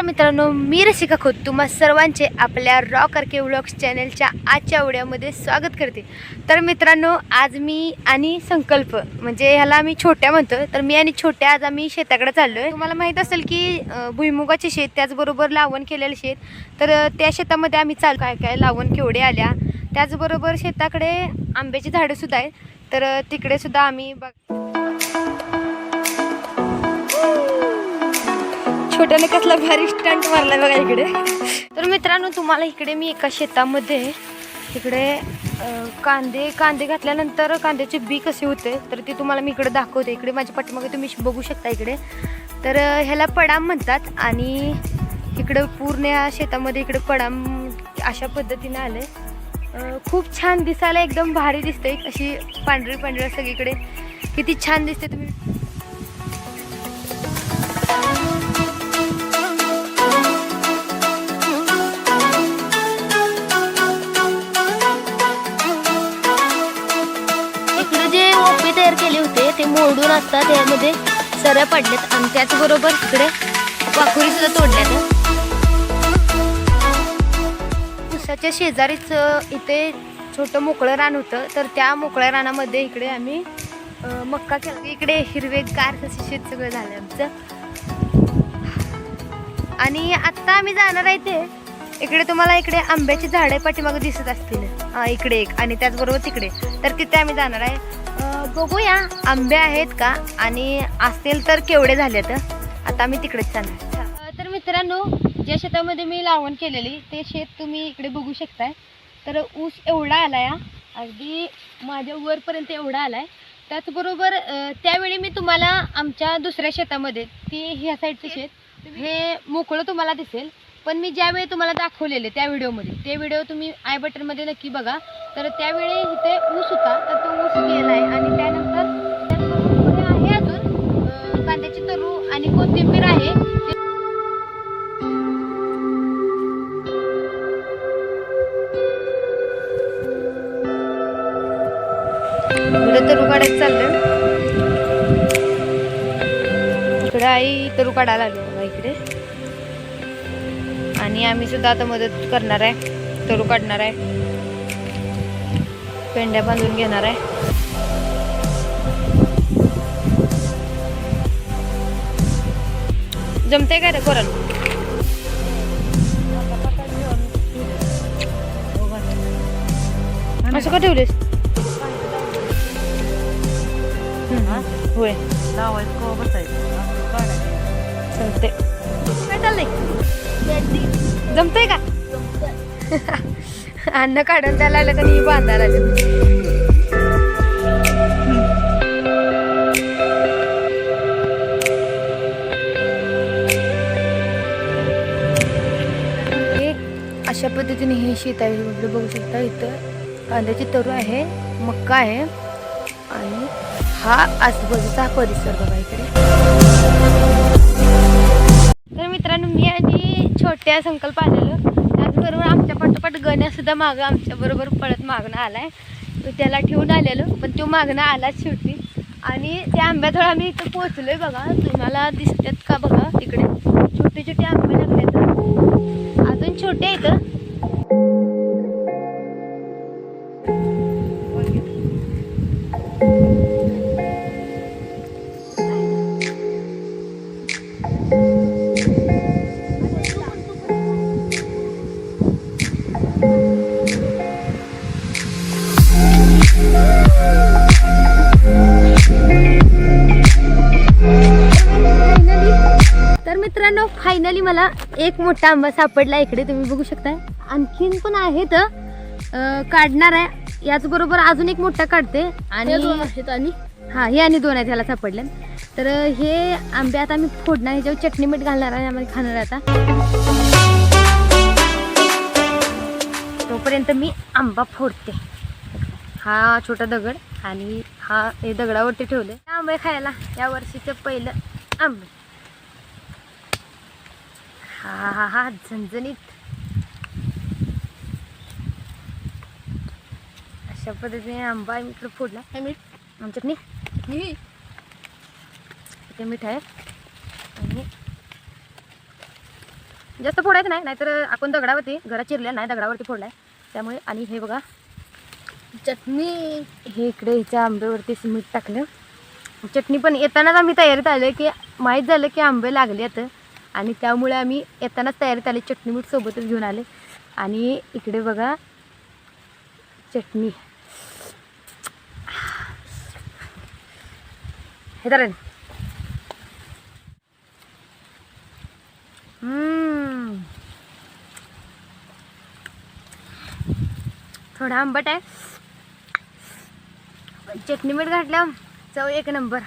नमस्कार मित्रांनो मी रसिका खोत. तुम्हा सर्वांचे आपल्या रॉ करके व्लॉग्स चॅनलच्या आजच्या व्हिडिओमध्ये स्वागत करते. तर मित्रांनो आज मी आणि संकल्प म्हणजे ह्याला आम्ही छोट्या म्हणतो तर मी आणि छोट्या आज आम्ही शेताकडे चाललो आहे तुम्हाला माहीत असेल की भुईमुगाचे शेत त्याचबरोबर लावण केलेलं शेत तर त्या शेतामध्ये आम्ही चाल काय काय लावण केवढे आल्या. त्याचबरोबर शेताकडे आंब्याची झाडंसुद्धा आहेत. तर तिकडेसुद्धा तिकडे सुद्धा आम्ही बघ छोट्याने कसला भारी स्टंट मारला बघा इकडे. तर मित्रांनो तुम्हाला इकडे मी एका शेतामध्ये इकडे कांदे कांदे घातल्यानंतर कांद्याचे बी कसे होते तर ते तुम्हाला मी इकडे दाखवते. इकडे माझ्या पाठीमागे तुम्ही बघू शकता इकडे. तर ह्याला पडाम म्हणतात आणि इकडं पूर्ण या शेतामध्ये इकडे पडाम अशा पद्धतीने आले खूप छान दिसायला एकदम भारी दिसते अशी पांढरी पांढरी सगळीकडे किती छान दिसते तुम्ही. जे तयार केले होते ते मोडून आता त्यामध्ये सरळ पडलेत आणि त्याचबरोबर इकडे पाखुरी सुद्धा तोडल्यात. उसाच्या शेजारीच इथे छोटं मोकळं रान होतं तर त्या मोकळ्या रानामध्ये इकडे आम्ही मक्का केला. इकडे हिरवेगार तसे शेत सगळं झालं आमचं. आणि आत्ता आम्ही जाणार आहे ते इकडे तुम्हाला इकडे आंब्याची झाडे पाठीमागं दिसत असतील. इकडे एक आणि त्याचबरोबर तिकडे. तर तिथे आम्ही जाणार आहे. बघूया आंबे आहेत का आणि असतील तर केवढे झालेत. आता आम्ही तिकडेच जाणार. तर मित्रांनो ज्या शेतामध्ये मी लावण केलेली ते शेत तुम्ही इकडे बघू शकताय. तर ऊस एवढा आलाय हा. अगदी माझ्या वरपर्यंत एवढा आलाय. त्याचबरोबर अं, त्यावेळी मी तुम्हाला आमच्या दुसऱ्या शेतामध्ये ती ह्या साईडचं शेत हे मोकळं तुम्हाला दिसेल. पण मी ज्यावेळी तुम्हाला दाखवलेले त्या व्हिडिओमध्ये ते व्हिडिओ तुम्ही आय बटनमध्ये नक्की बघा. तर त्यावेळी इथे ऊस होता तर तो ऊस गेला आहे. आणि त्यानंतर आहे अजून कांद्याची तरू आणि कोथिंबीर आहे. ते- इकडे तरू काढायचं चाललं इकडे आई तरू काढायला आलो आणि आम्ही सुद्धा आता मदत करणार आहे. तरू काढणार आहे. पेंड्या बांधून घेणार आहे. जमते काय रे कोरण असं का ठेवलेस. होय. जमते काय चाललंय? जमतंय का? अन्न काढून त्याला आलं तर नाही बांधायला आलं. हे अशा पद्धतीने हे शेत आहे इकडे बघू शकता इथं कांद्याची तरू आहे मक्का आहे आणि हा आजूबाजूचा परिसर बघा इकडे. तर मित्रांनो मी आणि छोट्या संकल्प आलेलो. त्याचबरोबर आमच्या पाठोपाठ गण्यासुद्धा मागं आमच्याबरोबर पळत मागणं आलाय. तो त्याला ठेवून आलेलो पण तो मागणं आलाच शेवटी. आणि त्या आंब्याजवळ आम्ही इथं पोहोचलोय बघा. तुम्हाला दिसतात का बघा? तिकडे छोटे छोटे आंबे लागले अजून छोटे आहेत. मित्रांनो फायनली मला एक मोठा आंबा सापडला इकडे. तुम्ही बघू शकताय. आणखीन पण आहेत अं, काढणार आहे. याचबरोबर अजून एक मोठा काढते. आणि आणि? हा हे आणि दोन आहेत ह्याला सापडले. तर हे आंबे आता मी फोडणार ह्याच्यावर चटणी मीठ घालणार आहे आम्हाला खाणार आहे आता. तोपर्यंत मी आंबा फोडते. हा छोटा दगड आणि हा हे दगडावरती ठेवले आंबे खायला या वर्षीचं पहिलं आंबे. हा हा हा झणझणीत अशा पद्धतीने आंबा आहे मी इकडे फोडला हे मीठ आमच्याकडे चटणी ते मीठ आहे आणि जास्त फोडायचं नाही नाहीतर आपण दगडावरती घरात चिरल्या नाही दगडावरती फोडलाय त्यामुळे आणि हे बघा चटणी हे इकडे हिच्या आंब्यावरती मीठ टाकलं चटणी पण येतानाच आम्ही तयारीत आलो की माहीत झालं की आंबे लागले आता आणि त्यामुळे आम्ही येतानाच तयारीत आले. चटणी मीठ सोबतच घेऊन आले. आणि इकडे बघा चटणी. हे तर थोडा आंबट आहे. चटणी मीठ घातल्या चव एक नंबर.